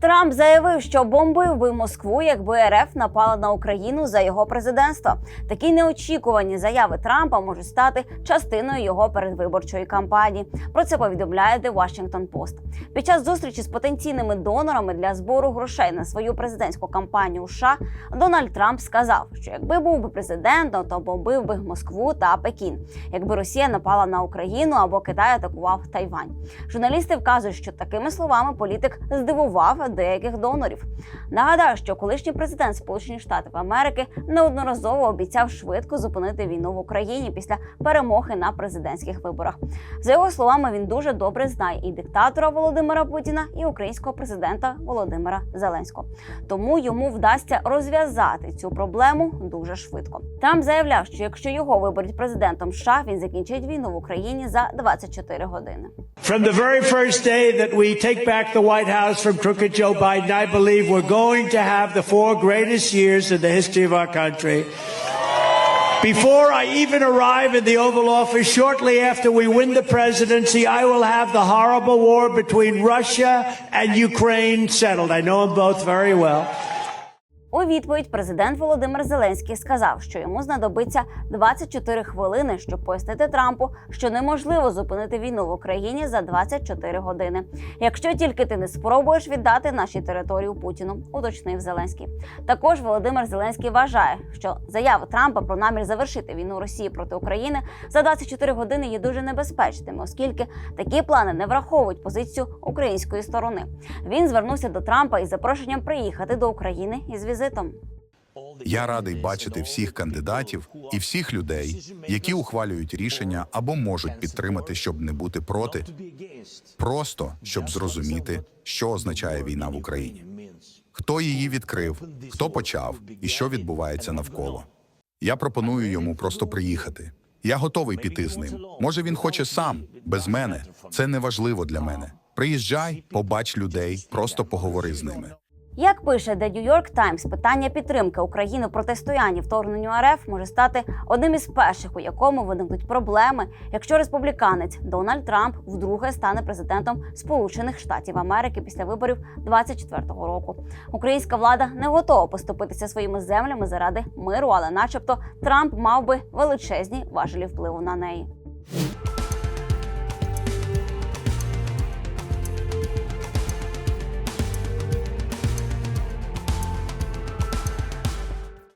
Трамп заявив, що бомбив би Москву, якби РФ напала на Україну за його президентства. Такі неочікувані заяви Трампа можуть стати частиною його передвиборчої кампанії. Про це повідомляє The Washington Post. Під час зустрічі з потенційними донорами для збору грошей на свою президентську кампанію США Дональд Трамп сказав, що якби був би президентом, то бомбив би Москву та Пекін, якби Росія напала на Україну або Китай атакував Тайвань. Журналісти вказують, що такими словами політик здивував деяких донорів. Нагадаю, що колишній президент Сполучених Штатів Америки неодноразово обіцяв швидко зупинити війну в Україні після перемоги на президентських виборах. За його словами, він дуже добре знає і диктатора Володимира Путіна, і українського президента Володимира Зеленського. Тому йому вдасться розв'язати цю проблему дуже швидко. Трамп заявляв, що якщо його виберуть президентом США, він закінчить війну в Україні за 24 години. From the very first day that we take back the White House from crooked Joe Biden, I believe we're going to have the four greatest years in the history of our country. Before I even arrive in the Oval Office, shortly after we win the presidency, I will have the horrible war between Russia and Ukraine settled. I know them both very well. У відповідь президент Володимир Зеленський сказав, що йому знадобиться 24 хвилини, щоб пояснити Трампу, що неможливо зупинити війну в Україні за 24 години. Якщо тільки ти не спробуєш віддати наші території Путіну, уточнив Зеленський. Також Володимир Зеленський вважає, що заява Трампа про намір завершити війну Росії проти України за 24 години є дуже небезпечними, оскільки такі плани не враховують позицію української сторони. Він звернувся до Трампа із запрошенням приїхати до України із візитом. Я радий бачити всіх кандидатів і всіх людей, які ухвалюють рішення або можуть підтримати, щоб не бути проти, просто щоб зрозуміти, що означає війна в Україні, хто її відкрив, хто почав і що відбувається навколо. Я пропоную йому просто приїхати. Я готовий піти з ним. Може, він хоче сам, без мене. Це не важливо для мене. Приїжджай, побач людей, просто поговори з ними. Як пише The New York Times, питання підтримки України протистоянні вторгненню РФ може стати одним із перших, у якому виникнуть проблеми, якщо республіканець Дональд Трамп вдруге стане президентом Сполучених Штатів Америки після виборів 24-го року. Українська влада не готова поступитися своїми землями заради миру, але, начебто, Трамп мав би величезні важелі впливу на неї.